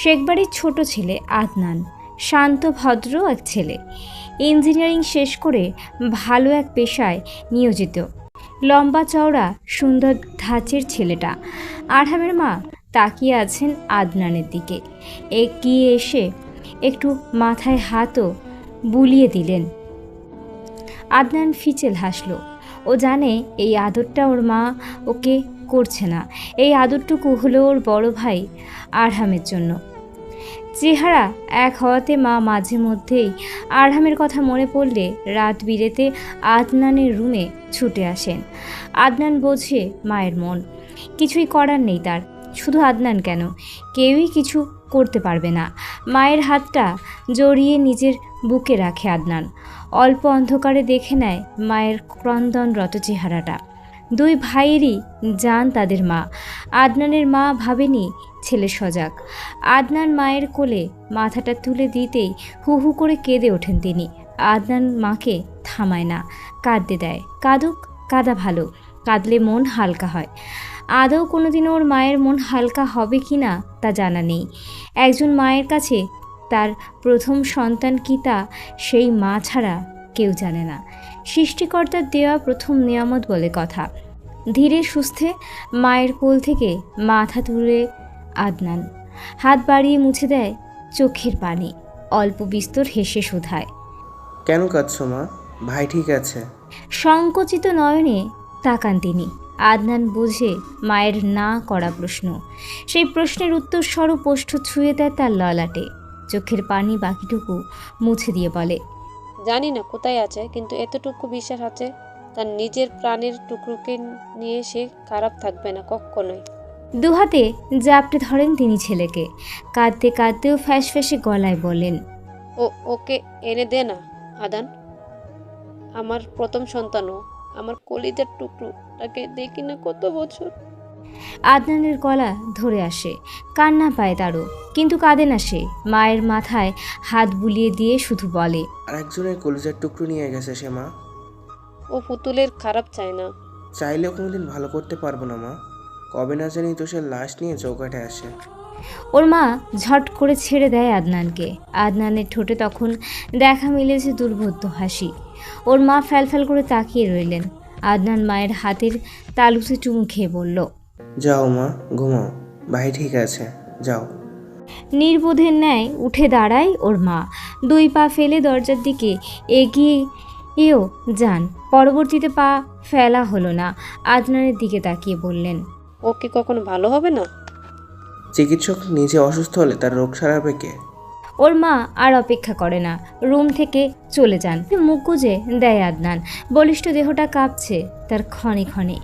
শেখবাড়ির ছোট ছেলে আদনান, শান্ত, ভদ্র এক ছেলে। ইঞ্জিনিয়ারিং শেষ করে ভালো এক পেশায় নিয়োজিত। লম্বা চওড়া, সুন্দর ধাঁচের ছেলেটা। আরহামের মা তাকিয়ে আছেন আদনানের দিকে। এগিয়ে এসে একটু মাথায় হাতও বুলিয়ে দিলেন। আদনান ফিচেল হাসলো। ও জানে এই আদরটা ওর মা ওকে করছে না। এই আদরটুকু হলো ওর বড় ভাই আরহামের জন্য। চেহারা এক হওয়াতে মা মাঝে মধ্যেই আরহামের কথা মনে পড়লে রাত বিরেতে আদনানের রুমে ছুটে আসেন। আদনান বোঝে মায়ের মন। কিছুই করার নেই তার। শুধু আদনান কেন? কেউই কিছু করতে পারবে না। মায়ের হাতটা জড়িয়ে নিজের বুকে রাখে আদনান। অল্প অন্ধকারে দেখে নেয় মায়ের ক্রন্দনরত চেহারাটা। দুই ভাইয়েরই যান তাদের মা। আদনানের মা ভাবেনি ছেলে সজাগ। আদনান মায়ের কোলে মাথাটা তুলে দিতেই হু হু করে কেঁদে ওঠেন তিনি। আদনান মাকে থামায় না, কাঁদতে দেয়। কাঁদুক, কাদা ভালো, কাঁদলে মন হালকা হয়। আদৌ কোনোদিন ওর মায়ের মন হালকা হবে কি না তা জানা নেই। একজন মায়ের কাছে তার প্রথম সন্তান কি তা সেই মা ছাড়া কেউ জানে না। সৃষ্টিকর্তার দেওয়া প্রথম নিয়ামত বলে কথা। ধীরে সুস্থে মায়ের কোল থেকে মাথা তুলে আদনান। হাত বাড়িয়ে মুছে দেয় চোখের পানি। অল্প বিস্তর হেসে শোধায়। কেন কাঁদছো মা? ভাই ঠিক আছে। সংকুচিত নয়নে তাকান তিনি। আদনান বুঝে মায়ের না করা প্রশ্ন। সেই প্রশ্নের উত্তর স্বরূপ ওষ্ঠ ছুঁয়ে দেয় তার ললাটে। চোখের পানি বাকিটুকু মুছে দিয়ে বলে জানি না কোথায় আছে কিন্তু এতটুকু বিশ্বাস আছে তার নিজের প্রাণের টুকরোকে নিয়ে সে খারাপ থাকবে না কখনোই। দুহাতে জাপটে ধরেন তিনি ছেলেকে। কাঁদতে কাঁদতেও ফ্যাস ফ্যাসে গলায় বলেন ও ওকে এনে দে না আদান। আমার প্রথম সন্তানও আমার কলিজার টুকরো তাকে দেখি না কত বছর। আদনানের গলা ধরে আসে কান্না পায় তারও কিন্তু কাঁদে না সে। মায়ের মাথায় হাত বুলিয়ে দিয়ে শুধু বলে আর একজনের কলিজার টুকরো নিয়ে গেছে সে মা। ও পুতুলের খারাপ চায় না। চাইলেও কোনোদিন ভালো করতে পারব না মা। কবে না জানি তো সে লাশ নিয়ে চৌকাঠে আসে। ওর মা ঝট করে ছেড়ে দেয় আদনানকে। আদনানের ঠোঁটে তখন দেখা মিলেছে দুর্বোধ্য হাসি। ওর মা ফ্যালফ্যাল করে তাকিয়ে রইলেন। আদনান মায়ের হাতের তালুতে চুমু খেয়ে বলল যাও মা ঘুমাও। ভাই ঠিক আছে যাও। নির্বোধের ন্যায় উঠে দাঁড়ায় ওর মা। দুই পা ফেলে দরজার দিকে এগিয়ে এও যান। পরবর্তীতে পা ফেলা হলো না। আদনানের দিকে তাকিয়ে বললেন ও কি কখনো ভালো হবে না? চিকিৎসক নিজে অসুস্থ হলে তার রোগ সারাবে কে? ওর মা আর অপেক্ষা করে না। রুম থেকে চলে যান। মুখ গুজে দেয় আদনান। বলিষ্ঠ দেহটা কাঁপছে তার ক্ষণে ক্ষণে।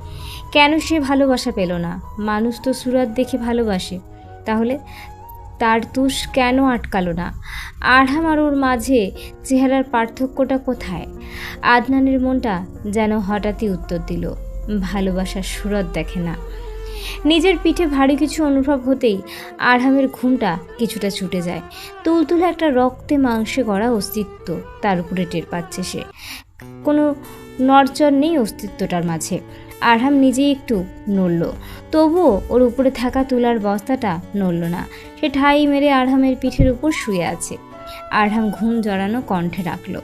কেন সে ভালোবাসা পেল না? মানুষ তো সুরাত দেখে ভালোবাসে। তাহলে তার তুষ কেন আটকালো না? আরহাম আর ওর মাঝে চেহারার পার্থক্যটা কোথায়? আদনানের মনটা যেন হঠাৎই উত্তর দিল ভালোবাসার সুরত দেখে না। নিজের পিঠে ভারী কিছু অনুভব হতেই আরহামের ঘুমটা কিছুটা ছুটে যায়। তুলতুলে একটা রক্তে মাংসে গড়া অস্তিত্ব তার উপরে টের পাচ্ছে সে। কোনো নড়চড় নেই অস্তিত্বটার মাঝে। আরহাম নিজেই একটু নড়ল। তবুও ওর উপরে থাকা তুলার বস্তাটা নড়ল না। সে ঠাই মেরে আরহামের পিঠের উপর শুয়ে আছে। আরহাম ঘুম জড়ানো কণ্ঠে রাখল।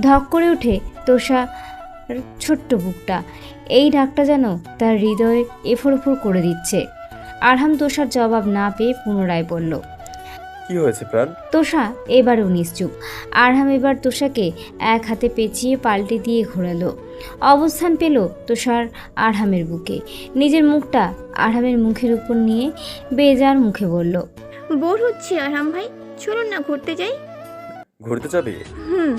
ধক করে উঠে তোষা ছোট্ট বুকটা। এই ডাকটা যেন তার হৃদয়ে এফোর ওফোর করে দিচ্ছে। আরহাম তোষার জবাব না পেয়ে পুনরায় বলল কি হয়েছে প্রাণ? তোষা এবারও নিশ্চুপ। আরহাম এবার তোষাকে এক হাতে পেঁচিয়ে পাল্টে দিয়ে ঘোরালো। অবস্থান পেল তোষার আরহামের বুকে। নিজের মুখটা আরহামের মুখের উপর নিয়ে বেজার মুখে বলল বোর হচ্ছে আরহাম ভাই চলুন না ঘুরতে যাই। ঘুরতে যাবে? হুম।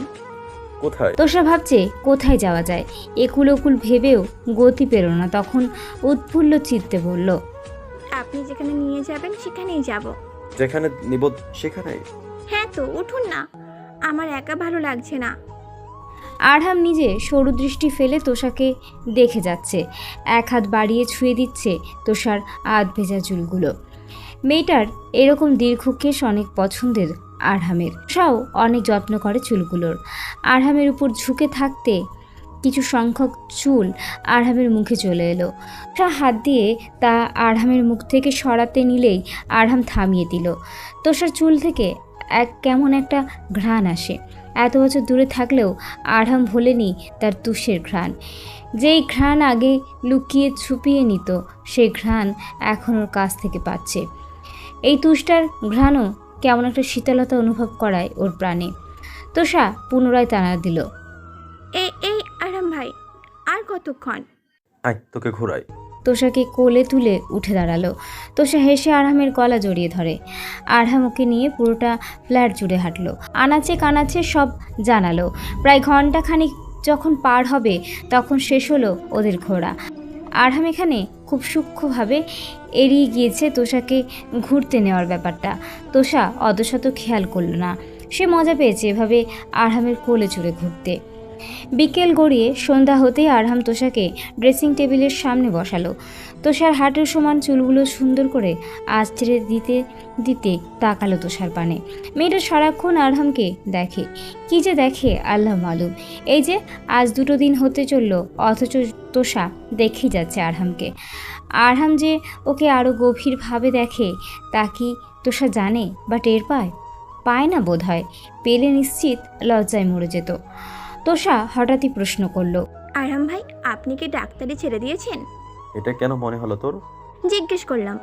কোথায়? তোষা ভাবছে কোথায় যাওয়া যায়? একুল ওকুল ভেবেও গতি পেল না তখন উৎফুল্ল চিত্তে বলল আপনি যেখানে নিয়ে যাবেন সেখানেই যাব। যেখানে নিব সেখানে হ্যাঁ তো উঠুন না। আমার একা ভালো লাগছে না। আরহাম নিজে সরু দৃষ্টি ফেলে তোষাকে দেখে যাচ্ছে। এক হাত বাড়িয়ে ছুঁয়ে দিচ্ছে তোষার আধ ভেজা চুলগুলো। মেয়েটার এরকম দীর্ঘকেশ অনেক পছন্দের আরহামের। সাও অনেক যত্ন করে চুলগুলোর। আরহামের উপর ঝুঁকে থাকতে কিছু সংখ্যক চুল আরহামের মুখে চলে এলো। তোষা হাত দিয়ে তা আরহামের মুখ থেকে সরাতে নিলেই আরহাম থামিয়ে দিল। তোষার চুল থেকে এক কেমন একটা ঘ্রাণ আসে। এত বছর দূরে থাকলেও আরহাম ভোলেনি তার তুষের ঘ্রাণ। যেই ঘ্রাণ আগে লুকিয়ে ছুপিয়ে নিত সেই ঘ্রাণ এখন ওর কাছ থেকে পাচ্ছে। এই তুষটার ঘ্রাণও কেমন একটা শীতলতা অনুভব করায় ওর প্রাণে। তোষা পুনরায় টানা দিল। এই এই আরাম ভাই আর কতক্ষণ? আয় তোকে ঘোরাই। তোষাকে কোলে তুলে উঠে দাঁড়াল। তোষা হেসে আরহামের গলা জড়িয়ে ধরে। আরহাম ওকে নিয়ে পুরোটা ফ্ল্যাট জুড়ে হাঁটলো। আনাচে কানাচে সব জানালো। প্রায় ঘন্টাখানিক যখন পার হবে তখন শেষ হলো ওদের ঘোড়া আরহাম এখানে খুব সূক্ষ্মভাবে এড়িয়ে গিয়েছে তোষাকে ঘুরতে নেওয়ার ব্যাপারটা। তোষা অদশত খেয়াল করল না। সে মজা পেয়েছে এভাবে আরহামের কোলে চড়ে ঘুরতে। বিকেল গড়িয়ে সন্ধ্যা হতেই আরহাম তোষাকে ড্রেসিং টেবিলের সামনে বসালো। তোষার হাটের সমান চুলগুলো সুন্দর করে আঁচড়ে দিতে দিতে তাকালো তোষার পানে। মেয়েটা সারাক্ষণ আরহামকে দেখে। কি যে দেখে আল্লাহ মালুম। এই যে আজ দুটো দিন হতে চলল, অথচ তোষা দেখেই যাচ্ছে আরহামকে আরহাম যে ওকে আরও গভীরভাবে দেখে, তা কি তোষা জানে বা টের পায়? পায় না বোধ হয় পেলে নিশ্চিত লজ্জায় মরে যেত। তোষা হঠাৎই প্রশ্ন করল আরাম ভাই, আপনি কি ডাক্তারি ছেড়ে দিয়েছেন? এটা কেন মনে হলো তোর? জিজ্ঞেস করলাম।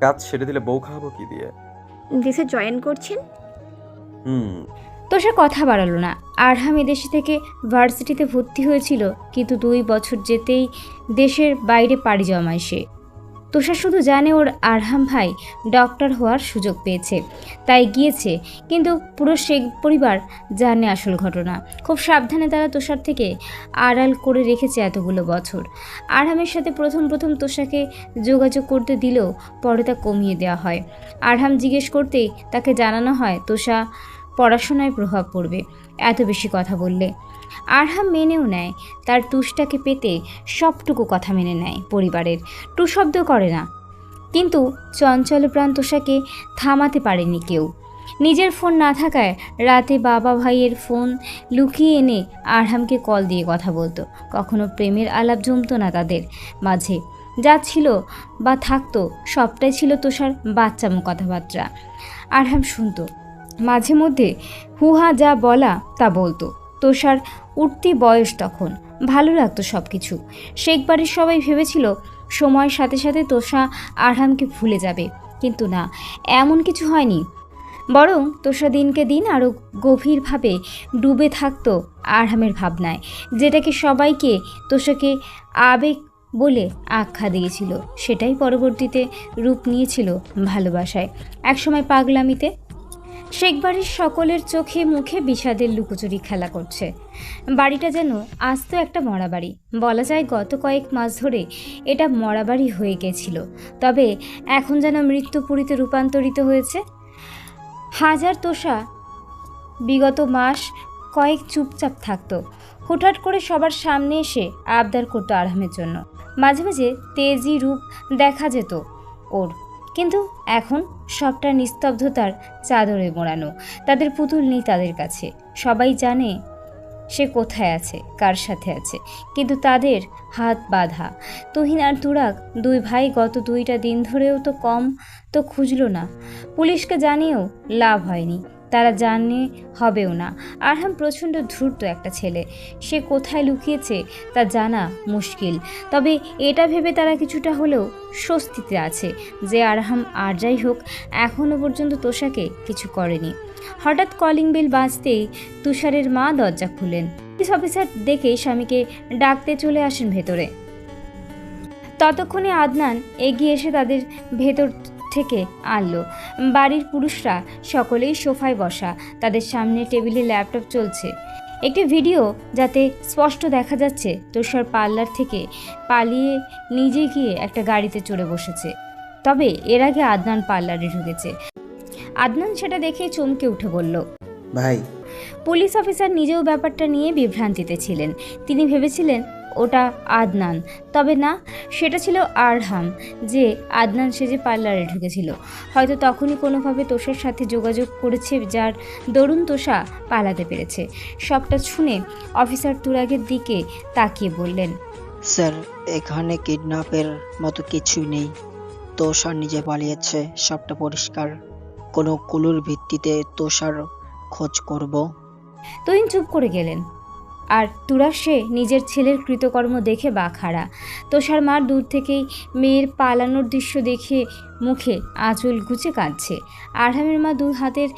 কাজ ছেড়ে দিলে বউ খাব কি দিয়ে? দেশে জয়েন করছেন? হুম। তোষা কথা বাড়ালো না। আরহাম দেশে থেকে ভার্সিটিতে ভর্তি হয়েছিল কিন্তু দুই বছর যেতেই দেশের বাইরে পাড়ি জমায় সে। তোষা শুধু জানে ওর আরহাম ভাই ডক্টর হওয়ার সুযোগ পেয়েছে, তাই গিয়েছে। কিন্তু পুরো শেখ পরিবার জানে আসল ঘটনা। খুব সাবধানে তারা তোষার থেকে আড়াল করে রেখেছে এতগুলো বছর। আরহামের সাথে প্রথম প্রথম তোষাকে যোগাযোগ করতে দিলেও পরে তা কমিয়ে দেওয়া হয়। আরহাম জিজ্ঞেস করতেই তাকে জানানো হয়, তোষা, পড়াশোনায় প্রভাব পড়বে। এত বেশি কথা বললে। আরহাম মেনেও নেয়। তার টুসটাকে পেতে সবটুকু কথা মেনে নেয় পরিবারের। টু শব্দ করে না। কিন্তু চঞ্চল প্রাণ তোষাকে থামাতে পারেনি কেউ। নিজের ফোন না থাকায় রাতে বাবা ভাইয়ের ফোন লুকিয়ে এনে আরহামকে কল দিয়ে কথা বলতো। কখনো প্রেমের আলাপ জমতো না তাদের মাঝে। যা ছিল বা থাকতো সবটাই ছিল তোষার বাচ্চামো কথাবার্তা। আরহাম শুনতো। মাঝে মধ্যে হুহা যা বলা তা বলতো। তোষার উঠতি বয়স তখন। ভালো লাগতো সব কিছু শেখ বাড়ির সবাই ভেবেছিল, সময়ের সাথে সাথে তোষা আরহামকে ভুলে যাবে। কিন্তু না, এমন কিছু হয়নি। বরং তোষা দিনকে দিন আরও গভীরভাবে ডুবে থাকতো আরহামের ভাবনায়, যেটাকে সবাইকে তোষাকে আবেগ বলে আখ্যা দিয়েছিল। সেটাই পরবর্তীতে রূপ নিয়েছিল ভালোবাসায়। একসময় পাগলামিতে শেখবাড়ির সকলের চোখে মুখে বিষাদের লুকোচুরি খেলা করছে। বাড়িটা যেন আস্ত একটা মরা বাড়ি বলা যায় গত কয়েক মাস ধরে এটা মরা বাড়ি হয়ে গেছিল। তবে এখন যেন মৃত্যুপুরীতে রূপান্তরিত হয়েছে। হাজার তোষা বিগত মাস কয়েক চুপচাপ থাকতো। হুটহাট করে সবার সামনে এসে আবদার করতো আরামের জন্য। মাঝে মাঝে তেজি রূপ দেখা যেত ওর। কিন্তু এখন সবটা নিস্তব্ধতার চাদরে মোড়ানো, তাদের পুতুল নেই তাদের কাছে। সবাই জানে সে কোথায় আছে, কার সাথে আছে, কিন্তু তাদের হাত বাঁধা। তুহিন আর তুরাক দুই ভাই গত দুইটা দিন ধরেও তো কম তো খুঁজল না। পুলিশকে জানিয়েও লাভ হয়নি। তারা জানে হবেও না। আরহাম প্রচণ্ড ধূর্ত একটা ছেলে। সে কোথায় লুকিয়েছে তা জানা মুশকিল। তবে এটা ভেবে তারা কিছুটা হলেও স্বস্তিতে আছে যে আরহাম আর যাই হোক এখনও পর্যন্ত তোষাকে কিছু করেনি। হঠাৎ কলিং বেল বাজতেই তুষারের মা দরজা খুলেন। পুলিশ অফিসার দেখে স্বামীকে ডাকতে চলে আসেন ভেতরে। ততক্ষণে আদনান এগিয়ে এসে তাদের ভেতর থেকে আনলো। বাড়ির পুরুষরা সকলেই সোফায় বসা তাদের সামনে টেবিলে ল্যাপটপ চলছে। একটি ভিডিও যাতে স্পষ্ট দেখা যাচ্ছে তুষার পার্লার থেকে পালিয়ে নিজে গিয়ে একটা গাড়িতে চড়ে বসেছে। তবে এর আগে আদনান পার্লারে ঢুকেছে। আদনান সেটা দেখে চমকে উঠে বলল ভাই। পুলিশ অফিসার নিজেও ব্যাপারটা নিয়ে বিভ্রান্তিতে ছিলেন। তিনি ভেবেছিলেন ওটা আদনান। তবে না সেটা ছিল আরহাম যে আদনান সেজে পার্লারে ঢুকেছিল। হয়তো তখনই কোনোভাবে তোষার সাথে যোগাযোগ করেছে যার দরুন তোষা পালাতে পেরেছে। সবটা শুনে অফিসার তুরাগের দিকে তাকিয়ে বললেন স্যার এখানে কিডন্যাপের মতো কিছুই নেই। তোষার নিজে পালিয়েছে সবটা পরিষ্কার। কোনো কুলুর ভিত্তিতে তোষার খোঁজ করব? তুহিন চুপ করে গেলেন। আর তুরাগ সে নিজের ছেলের কৃতকর্ম দেখে বাখাড়া তোষার মার দূর থেকেই মেয়ের পালানোর দৃশ্য দেখে মুখে আঁচল গুছে কাঁদছে। আরহামের মা দু হাতের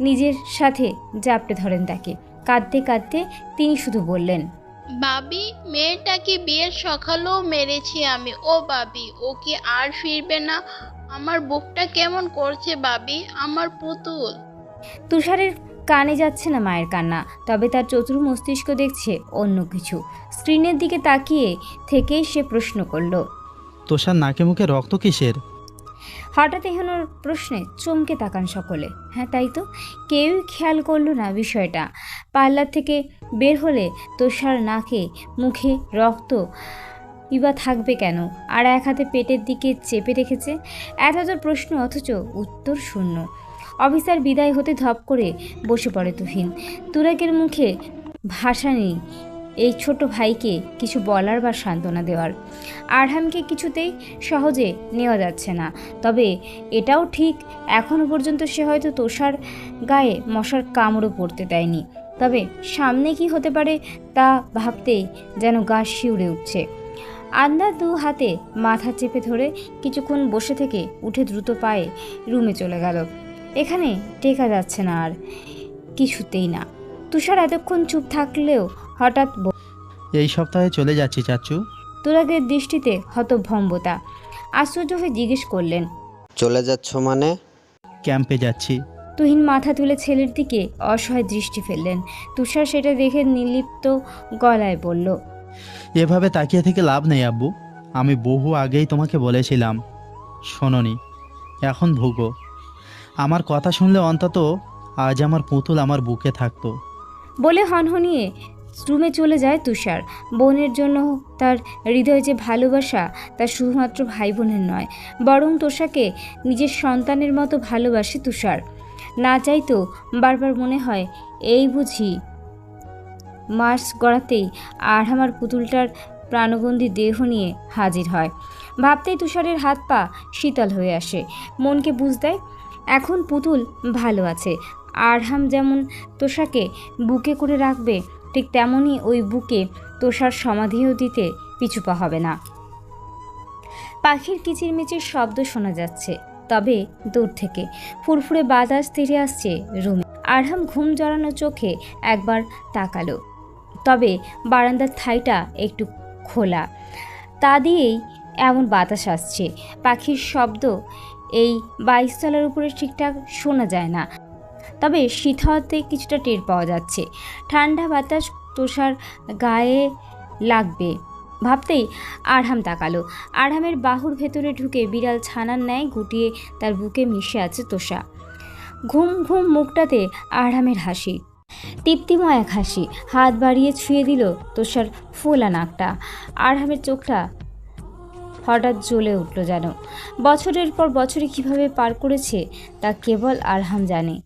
নিজের সাথে জাপটে ধরেন তাকে। কাঁদতে কাঁদতে তিনি শুধু বললেন বাবি মেয়েটাকে বিয়ের সকালেও মেরেছি আমি। ও বাবি ও কি আর ফিরবে না? আমার বুকটা কেমন করছে বাবি? আমার পুতুল। তুষারের কানে যাচ্ছে না মায়ের কান্না তবে তার চতুর মস্তিষ্ক দেখছে অন্য কিছু। স্ক্রিনের দিকে তাকিয়ে থেকেই সে প্রশ্ন করল। তোষার নাকে মুখে রক্ত কিসের? হঠাৎ এহনোর প্রশ্নে চমকে তাকান সকলে। হ্যাঁ তাই তো? কেউই খেয়াল করল না বিষয়টা। পার্লার থেকে বের হলে তোষার নাকে মুখে রক্ত ইবা থাকবে কেন? আর এক হাতে পেটের দিকে চেপে রেখেছে? এত এত প্রশ্ন অথচ উত্তর শূন্য। অফিসার বিদায় হতে ধপ করে বসে পড়ে তুহিন। তুরাকের মুখে ভাষা নেই। এই ছোট ভাইকে কিছু বলার বা সান্ত্বনা দেওয়ার। আরহামকে কিছুতেই সহজে নেওয়া যাচ্ছে না। তবে এটাও ঠিক এখনও পর্যন্ত সে হয়তো তোষার গায়ে মশার কামড়ও পড়তে দেয়নি। তবে সামনে কি হতে পারে তা ভাবতেই যেন গা শিউরে উঠছে। আন্দা দু হাতে মাথা চেপে ধরে কিছুক্ষণ বসে থেকে উঠে দ্রুত পায়ে রুমে চলে গেল। এখানে টেকা যাচ্ছে না আর কিছুতেই না। তুষার এতক্ষণ চুপ থাকলেও হঠাৎ ব- এই সপ্তাহে চলে যাচ্ছি চাচু। তুরাগের দৃষ্টিতে হতভম্বতা। আশ্চর্য হয়ে জিজ্ঞেস করলেন চলে যাচ্ছ মানে? ক্যাম্পে যাচ্ছি। তুহিন মাথা তুলে ছেলের দিকে অসহায় দৃষ্টি ফেললেন। তুষার সেটা দেখে নির্লিপ্ত গলায় বলল এভাবে তাকিয়ে থেকে লাভ নেই আব্বু। আমি বহু আগেই তোমাকে বলেছিলাম শোনোনি এখন ভুগো। আমার কথা শুনলে অন্তত আজ আমার পুতুল আমার বুকে থাকতো। বলে হনহনিয়ে রুমে চলে যায় তুষার। বোনের জন্য তার হৃদয়ে যে ভালোবাসা, তা শুধুমাত্র ভাই বোনের নয়, বরং তোষাকে নিজের সন্তানের মতো ভালোবাসে তুষার। না চাইতো বারবার মনে হয়, এই বুঝি মার্চ গড়াতেই আর আমার পুতুলটার প্রাণবন্দি দেহ নিয়ে হাজির হয়। ভাবতেই তুষারের হাত পা শীতল হয়ে আসে। মনকে বুঝ দেয় এখন পুতুল ভালো আছে। আরহাম যেমন তোষাকে বুকে করে রাখবে, ঠিক তেমনই ওই বুকে তোষার সমাধিও দিতে পিছুপা হবে না। পাখির কিচিরমিচির শব্দ শোনা যাচ্ছে, তবে দূর থেকে ফুরফুরে বাতাস তেড়ে আসছে রুমে। আরহাম ঘুম জড়ানো চোখে একবার তাকালো, তবে বারান্দার থাইটা একটু খোলা। তা দিয়েই এমন বাতাস আসছে, পাখির শব্দ এই বাইশ বাইশতলার উপরে ঠিকঠাক শোনা যায় না। তবে শীত হওয়াতে কিছুটা টের পাওয়া যাচ্ছে। ঠান্ডা বাতাস তোষার গায়ে লাগবে। ভাবতেই আরহাম তাকালো। আরহামের বাহুর ভেতরে ঢুকে বিড়াল ছানার ন্যায় গুটিয়ে তার বুকে মিশে আছে তোষা। ঘুম ঘুম মুখটাতে আরহামের হাসি। তৃপ্তিময় এক হাসি। হাত বাড়িয়ে ছুঁয়ে দিল তোষার ফোলা নাকটা। আরহামের চোখটা হঠাৎ জ্বলে উঠল যেন। বছরের পর বছরে কীভাবে পার করেছে তা কেবল আরহাম জানে।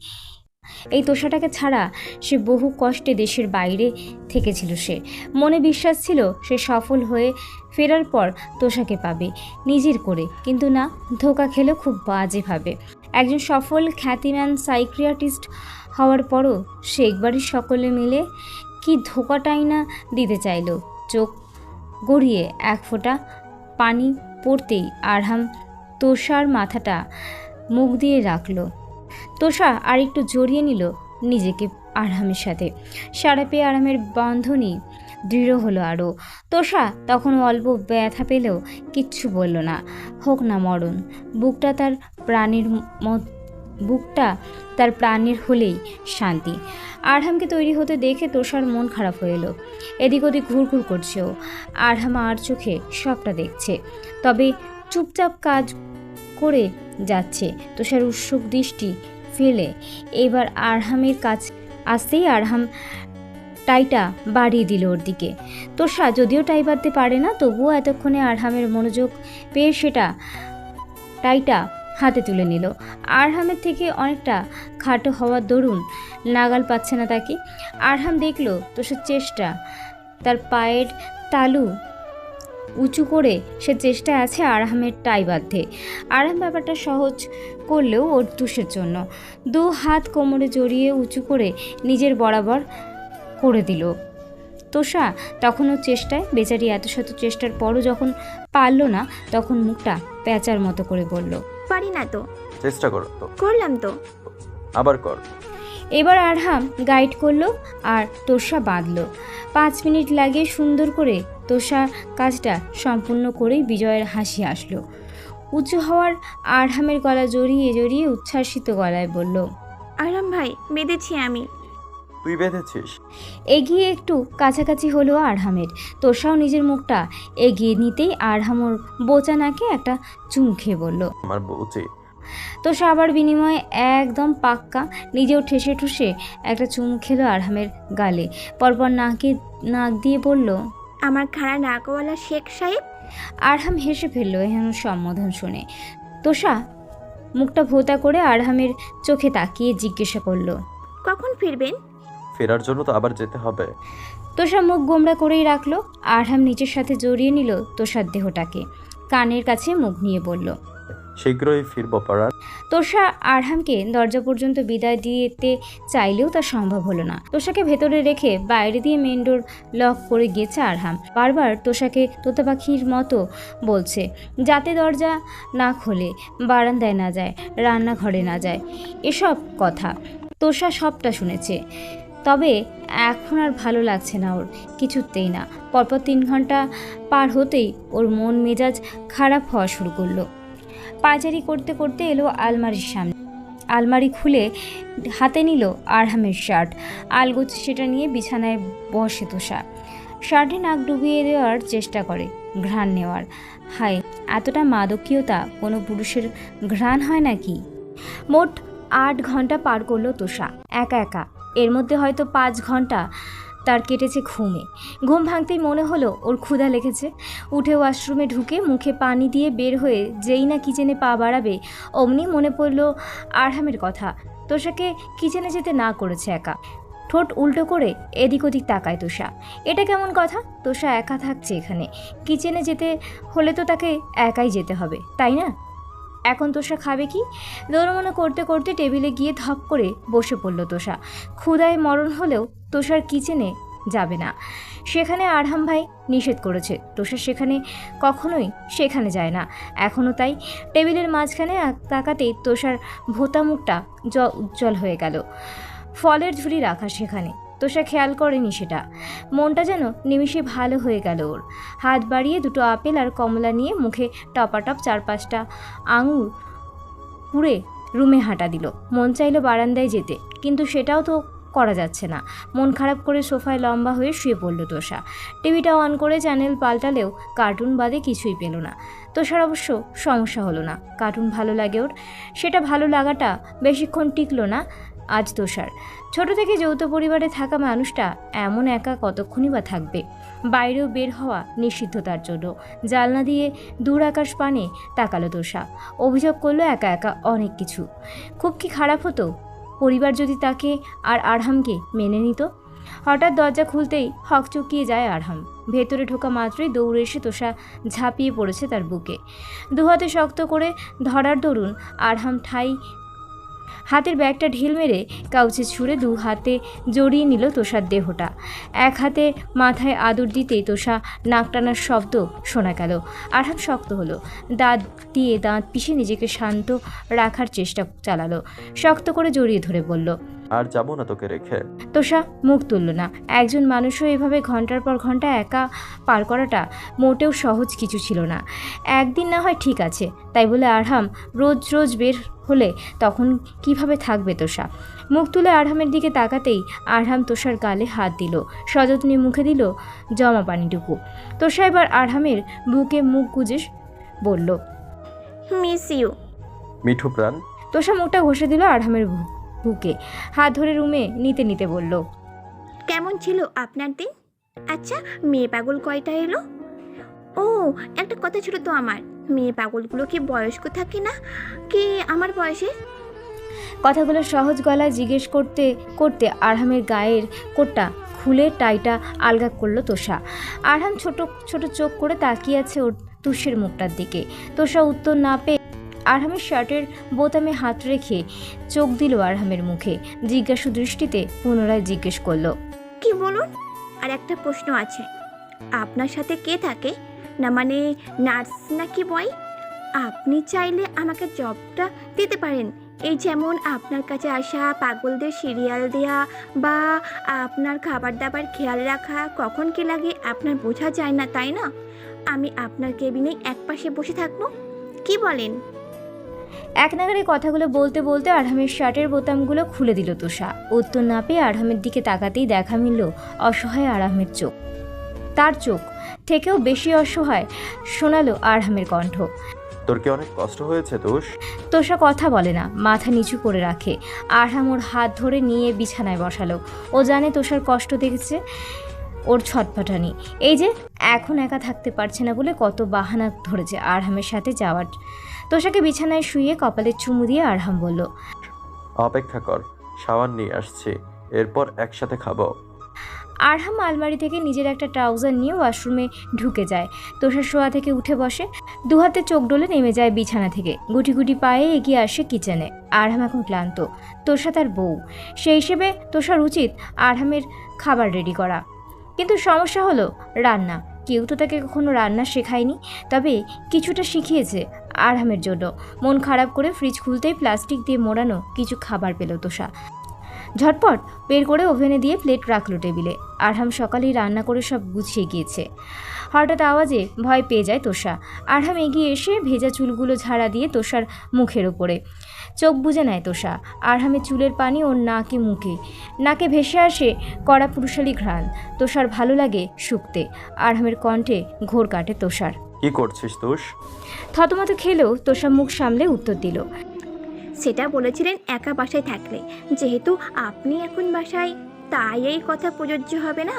এই তোষাটাকে ছাড়া সে বহু কষ্টে দেশের বাইরে থেকেছিল সে। মনে বিশ্বাস ছিল সে সফল হয়ে ফেরার পর তোষাকে পাবে, নিজের করে। কিন্তু না, ধোকা খেলে খুব বাজেভাবে। একজন সফল খ্যাতিমান সাইক্রিয়াটিস্ট হওয়ার পরও সে একবারই সকলে মিলে কি ধোকাটাই না দিতে চাইলো। চোখ গড়িয়ে এক ফোঁটা পানি পড়তেই আরহাম তোষার মাথাটা মুখ দিয়ে রাখল। তোষা আর একটু জড়িয়ে নিল নিজেকে আরহামের সাথে। সারা পেয়ে আরামের বন্ধনই দৃঢ় হলো আরও। তোষা তখন অল্প ব্যথা পেলেও কিচ্ছু বলল না। হোক না মরণ, বুকটা তার প্রাণীর মত বুকটা তার প্রাণের হলেই শান্তি। আরহামকে তৈরি হতে দেখে তোষার মন খারাপ হয়ে এলো। এদিক ওদিক ঘুরঘুর করছে ও। আরহাম আর চোখে সবটা দেখছে। তবে চুপচাপ কাজ করে যাচ্ছে। তোষার উৎসুক দৃষ্টি ফেলে। এবার আরহামের কাজ আসতেই আরহাম টাইটা বাড়িয়ে দিল ওর দিকে। তোষা, যদিও টাই বাঁধতে পারে না, তবুও এতক্ষণে আরহামের মনোযোগ পেয়ে সেটা টাইটা হাতে তুলে নিল। আরহামের থেকে অনেকটা খাটো হওয়ার দরুন নাগাল পাচ্ছে না তাকে। আরহাম দেখল তোষার চেষ্টা। তার পায়ের তালু উঁচু করে সে চেষ্টায় আছে আরহামের টাই বাঁধতে। আরহাম ব্যাপারটা সহজ করলেও ওর তুষের জন্য। দু হাত কোমরে জড়িয়ে উঁচু করে নিজের বরাবর করে দিল। তোষা তখনও চেষ্টায়, বেচারি এত শত চেষ্টার পরও যখন পারল না, তখন মুখটা প্যাঁচার মতো করে বলল পারি না তো। চেষ্টা করো তো। করলাম তো। আবার কর। এবার আরহাম গাইড করল আর তোষা বাঁধলো। পাঁচ মিনিট লাগে সুন্দর করে তোষা কাজটা সম্পূর্ণ করেই বিজয়ের হাসি আসলো। উঁচু হওয়ার আরহামের গলা জড়িয়ে জড়িয়ে উচ্ছ্বাসিত গলায় বলল আরাম ভাই বেঁধেছি আমি। তুই বেঁধেছিস? এগিয়ে একটু কাছাকাছি হলো আরহামের। তোষাও নিজের মুখটা এগিয়ে নিতেই আরহাম ওর বোচা নাকে একটা চুম খেয়ে বলল আমার উচিত তোষা আবার বিনিময়ে একদম পাক্কা নিজেও ঠেসে ঠুসে একটা চুম খেলো আরহামের গালে। পরপর নাকে নাক দিয়ে বলল আমার খাড়া নাকওয়ালা শেখ সাহেব? আরহাম হেসে ফেলল এহেন সম্বোধন শুনে। তোষা মুখটা ভোতা করে আরহামের চোখে তাকিয়ে জিজ্ঞাসা করল কখন ফিরবেন? ফেরার জন্য তো আবার যেতে হবে। তোষা মুখ গোমড়া করেই রাখল। আরহাম নিচের সাথে জড়িয়ে নিল তোষার দেহটাকে। কানের কাছে মুখ নিয়ে বলল শীঘ্রই ফিরবো পাড়ার তোষা আরহামকে দরজা পর্যন্ত বিদায় দিতে চাইলেও তা সম্ভব হলো না। তোষাকে ভেতরে রেখে বাইরে দিয়ে মেন ডোর লক করে গেছে আরহাম। বারবার তোষাকে তোতা পাখির মতো বলছে যাতে দরজা না খোলে বারান্দায় না যায় রান্নাঘরে না যায়। এসব কথা তোষা সবটা শুনেছে। তবে এখন আর ভালো লাগছে না ওর, কিছুতেই না। পরপর তিন ঘণ্টা পার হতেই ওর মন মেজাজ খারাপ হওয়া শুরু করল। পায়চারি করতে করতে এলো আলমারির সামনে। আলমারি খুলে হাতে নিল আরহামের শার্ট। আলগোছ সেটা নিয়ে বিছানায় বসে তোষা। শার্টে নাক ডুবিয়ে দেওয়ার চেষ্টা করে, ঘ্রাণ নেওয়ার। হায়, এতটা মাদকীয়তা কোনো পুরুষের ঘ্রাণ হয় নাকি? মোট আট ঘণ্টা পার করল তোষা, একা একা। এর মধ্যে হয়তো পাঁচ ঘণ্টা তার কেটেছে ঘুমে। ঘুম ভাঙতেই মনে হলো ওর ক্ষুধা লেগেছে। উঠে ওয়াশরুমে ঢুকে মুখে পানি দিয়ে বের হয়ে যেই না কিচেনে পা বাড়াবে অমনি মনে পড়ল আরহামের কথা। তোষাকে কিচেনে যেতে না করেছে একা। ঠোঁট উল্টো করে এদিক ওদিক তাকায় তোষা। এটা কেমন কথা? তোষা একা থাকছে এখানে। কিচেনে যেতে হলে তো তাকে একাই যেতে হবে, তাই না? এখন তোষা খাবে কি? দৌড়মনো করতে করতে টেবিলে গিয়ে ধপ করে বসে পড়ল তোষা। ক্ষুদায় মরণ হলেও তোষার কিচেনে যাবে না। সেখানে আরহাম ভাই নিষেধ করেছে। তোষা সেখানে কখনোই সেখানে যায় না। এখনও তাই টেবিলের মাঝখানে তাকাতেই তোষার ভোতা মুখটা জ উজ্জ্বল হয়ে গেল। ফলের ঝুড়ি রাখা সেখানে। তোষা খেয়াল করেনি সেটা। মনটা যেন নিমিষে ভালো হয়ে গেল ওর। হাত বাড়িয়ে দুটো আপেল আর কমলা নিয়ে মুখে টপাটপ চার পাঁচটা আঙুর পুড়ে রুমে হাঁটা দিল। মন চাইলো বারান্দায় যেতে, কিন্তু সেটাও তো করা যাচ্ছে না। মন খারাপ করে সোফায় লম্বা হয়ে শুয়ে পড়ল তোষা। টিভিটা অন করে চ্যানেল পাল্টালেও কার্টুন বাদে কিছুই পেল না। তোষার অবশ্য সমস্যা হলো না। কার্টুন ভালো লাগে ওর। সেটা ভালো লাগাটা বেশিক্ষণ টিকলো না। আজ তোষার। ছোট থেকে যৌথ পরিবারে থাকা মানুষটা এমন একা কতক্ষণই বা থাকবে? বাইরেও বের হওয়া নিষিদ্ধ তার জন্য। জালনা দিয়ে দূর আকাশ পানে তাকালো তোষা। অভিযোগ করল একা একা অনেক কিছু। খুব কি খারাপ হতো? পরিবার যদি তাকে আর আরহামকে মেনে নিত? হঠাৎ দরজা খুলতেই হকচকিয়ে যায় আরহাম। ভেতরে ঢোকা মাত্রই দৌড়ে এসে তোষা ঝাঁপিয়ে পড়েছে তার বুকে। দুহাতে শক্ত করে ধরার দরুন আরহাম ঠাই হাতের ব্যাগটা ঢিল মেরে কাউচে ছুঁড়ে দু হাতে জড়িয়ে নিল তোষার দেহটা। এক হাতে মাথায় আদর দিতেই তোষা নাক টানার শব্দ শোনা গেল। আরহাম শক্ত হলো। দাঁত দিয়ে দাঁত পিষে নিজেকে শান্ত রাখার চেষ্টা চালালো। শক্ত করে জড়িয়ে ধরে বলল আর যাব না তোকে রেখে। তোষা মুখ তুলল না। একজন মানুষও এভাবে ঘণ্টার পর ঘণ্টা একা পার করাটা মোটেও সহজ কিছু ছিল না। একদিন না হয় ঠিক আছে তাই বলে আরহাম রোজ রোজ বের হলে তখন কীভাবে থাকবে তোষা? মুখ তুলে আরহামের দিকে তাকাতেই আরহাম তোষার গালে হাত দিল সযত্নে মুখে দিল জমা পানিটুকু। তোষা এবার আরহামের বুকে মুখ গুজে বলল মিস ইউ। মিঠু প্রাণ। তোষা মুখটা ঘষে দিল আরহামের বু- বুকে হাত ধরে রুমে নিতে নিতে বলল কেমন ছিল আপনার দিন? আচ্ছা মেয়ে পাগল কয়টা এলো? ও একটা কথা ছিল তো আমার মেয়ে পাগলগুলো কি বয়স্ক থাকে না? কি আমার বয়সে? কথাগুলো সহজ গলায় জিজ্ঞেস করতে করতে আরহামের গায়ের কোটটা খুলে টাইটা আলগা করল তোষা। আরহাম ছোট ছোট চোখ করে তাকিয়ে আছে ওর তুষের মুখটার দিকে। তোষা উত্তর না পেয়ে আরহামের শার্টের বোতামে হাত রেখে চোখ দিল আরহামের মুখে। জিজ্ঞাসু দৃষ্টিতে পুনরায় জিজ্ঞেস করল, কি বলুন? আর একটা প্রশ্ন আছে। আপনার সাথে কে থাকে? না মানে নার্স নাকি বয়? আপনি চাইলে আমাকে জবটা দিতে পারেন। এই যেমন আপনার কাছে আসা পাগলদের সিরিয়াল দেয়া বা আপনার খাবার দাবার খেয়াল রাখা কখন কি লাগে আপনার বোঝা যায় না, তাই না? আমি আপনার কেবিনে এক পাশে বসে থাকব। কি বলেন? এক নাগারে কথাগুলো বলতে বলতে আরহামের শার্টের বোতামগুলো খুলে দিল তুষা উত্তর না পেয়ে আরহামের দিকে তাকাতেই দেখা মিলল অসহায় আরহামের চোখ। তার চোখ থেকেও বেশি অসহায় শোনালো আরহামের কণ্ঠ। তোর কি অনেক কষ্ট হয়েছে তোষ? তোষা কথা বলে না মাথা নিচু করে রাখে। আরহাম ওর হাত ধরে নিয়ে বিছানায় বসালো। ও জানে তোষার কষ্ট দেখেছে ওর ছটফটানি। এই যে এখন একা থাকতে পারছে না বলে কত বাহানা ধরেছে আরহামের সাথে যাওয়ার তোষাকে বিছানায় শুয়ে কপালে চুমু দিয়ে আরহাম বলল অপেক্ষা কর সাবান নিয়ে আসছি এরপর একসাথে খাব। আরহাম আলমারি থেকে নিজের একটা ট্রাউজার নিয়ে ওয়াশরুমে ঢুকে যায়। তোষার শোয়া থেকে উঠে বসে দুহাতে চোখ ডলে নেমে যায় বিছানা থেকে। গুটি গুটি পায়ে এগিয়ে আসে কিচেনে। আরহাম এখন ক্লান্ত। তোষা তার বউ। সেই হিসেবে তোষার উচিত আরহামের খাবার রেডি করা। কিন্তু সমস্যা হলো রান্না। কেউ তো তাকে কখনো রান্না শেখায়নি তবে কিছুটা শিখিয়েছে আরহামের জন্য। মন খারাপ করে ফ্রিজ খুলতেই প্লাস্টিক দিয়ে মোড়ানো কিছু খাবার পেল তোষা। ঝটপট বের করে ওভেনে দিয়ে প্লেট রাখল টেবিলে আরহাম সকালেই রান্না করে সব গুছিয়ে গিয়েছে। হঠাৎ আওয়াজে ভয় পেয়ে যায় তোষা। আরহাম এগিয়ে এসে ভেজা চুলগুলো ঝাড়া দিয়ে তোষার মুখের ওপরে। চোখ বুজে নেয় তোষা। আরহামের চুলের পানি ওর নাকে মুখে। নাকে ভেসে আসে কড়া পুরুষালী ঘ্রাণ। তোষার ভালো লাগে শুকতে। আরহামের কণ্ঠে ঘোর কাটে তোষার। কি করছিস তোষ? থতমত খেলেও তোষা মুখ সামলে উত্তর দিল সেটা বলেছিলেন একা বাসায় থাকলে। যেহেতু আপনি এখন বাসায় তাই এই কথা প্রযোজ্য হবে না?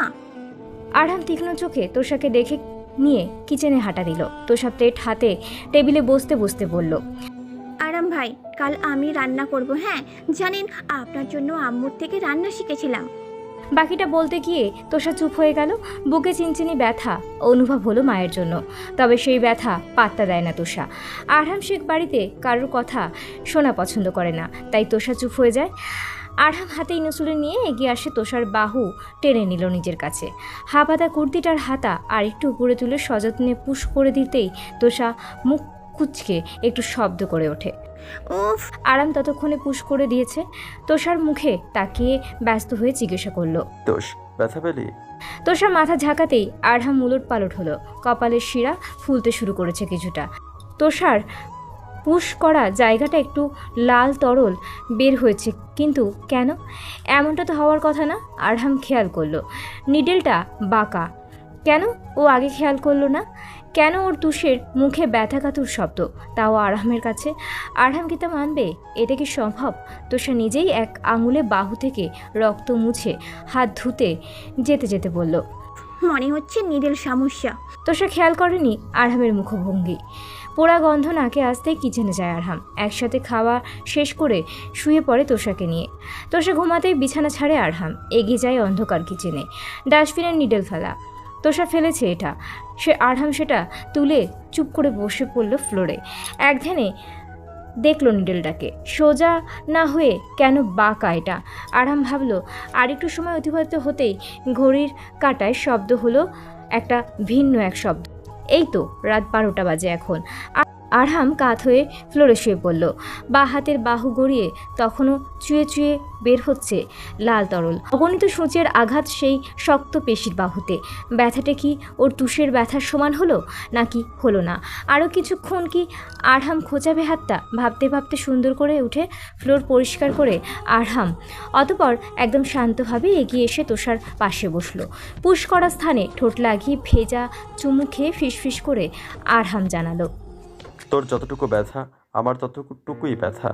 আরহাম তীক্ষ্ণ চোখে তোষাকে দেখে নিয়ে কিচেনে হাঁটা দিল। তোষা প্লেট হাতে টেবিলে বসতে বসতে বলল আরাম ভাই কাল আমি রান্না করব হ্যাঁ? জানেন আপনার জন্য আম্মুর থেকে রান্না শিখেছিলাম। বাকিটা বলতে গিয়ে তোষা চুপ হয়ে গেল, বুকে চিনচিনি ব্যথা অনুভব হলো মায়ের জন্য। তবে সেই ব্যথা পাত্তা দেয় না তোষা। আরহাম শেখ বাড়িতে কারোর কথা শোনা পছন্দ করে না, তাই তোষা চুপ হয়ে যায়। আরহাম হাতে ইনসুলিন নিয়ে এগিয়ে আসে তোষার বাহু টেনে নিল নিজের কাছে। হাফাতা কুর্তিটার হাতা আর একটু উপরে তুলে সযত্নে পুশ করে দিতেই তোষা মুখ কুচকে একটু শব্দ করে ওঠে। উফ আরাম ততক্ষণে পুশ করে দিয়েছে। তোষার মুখে তাকিয়ে ব্যস্ত হয়ে জিজ্ঞাসা করল তোষ ব্যথা পেলি? তোষা মাথা ঝাঁকাতেই আরহাম উলট পালট হলো। কপালের শিরা ফুলতে শুরু করেছে কিছুটা। তোষার পুশ করা জায়গাটা একটু লাল তরল বের হয়েছে কিন্তু কেন? এমনটা তো হওয়ার কথা না আরহাম খেয়াল করল। নিডেলটা বাঁকা। কেন? ও আগে খেয়াল করল না। কেন ওর তুষের মুখে ব্যথাকাতুর শব্দ? তাও আরহামের কাছে। আরহাম কি তা মানবে? এটা কি সম্ভব? তোষা নিজেই এক আঙুলে বাহু থেকে রক্ত মুছে হাত ধুতে যেতে যেতে বলল মনে হচ্ছে নিডেল সমস্যা। তোষা খেয়াল করেনি আরহামের মুখভঙ্গি। পোড়া গন্ধ নাকে আসতেই কিচেনে যায় আরহাম? একসাথে খাওয়া শেষ করে শুয়ে পড়ে তোষাকে নিয়ে। তোষা ঘুমাতেই বিছানা ছাড়ে আরহাম। এগিয়ে যায় অন্ধকার কিচেনে। ডাস্টবিনের নিডেল ফেলা। তোষা ফেলেছে এটা। সে আরহাম সেটা তুলে চুপ করে বসে পড়ল ফ্লোরে। এক ধ্যানে দেখল নিডেলটাকে। সোজা না হয়ে কেন বাঁকা এটা? আরাম ভাবলো আর একটু সময় অতিবাহিত হতেই ঘড়ির কাটায় শব্দ হলো একটা ভিন্ন এক শব্দ। এই তো, রাত বারোটা বাজে এখন। আ- আরহাম কাত হয়ে ফ্লোরে শুয়ে পড়ল। বা হাতের বাহু গড়িয়ে তখনও চুয়ে চুয়ে বের হচ্ছে লাল তরল। অগণিত সূচের আঘাত সেই শক্ত পেশির বাহুতে। ব্যথাটা কি ওর তুষের ব্যথার সমান হলো, নাকি হলো না? আরও কিছুক্ষণ কি আরহাম খোঁচাবে হাতটা? ভাবতে ভাবতে সুন্দর করে উঠে ফ্লোর পরিষ্কার করে আরহাম অতপর একদম শান্তভাবে এগিয়ে এসে তোষার পাশে বসল। পুশ করা স্থানে ঠোঁট লাগিয়ে ভেজা চুমু খেয়ে ফিসফিস করে আরহাম জানালো তোর যতটুকু ব্যথা আমার ততটুকুই ব্যথা।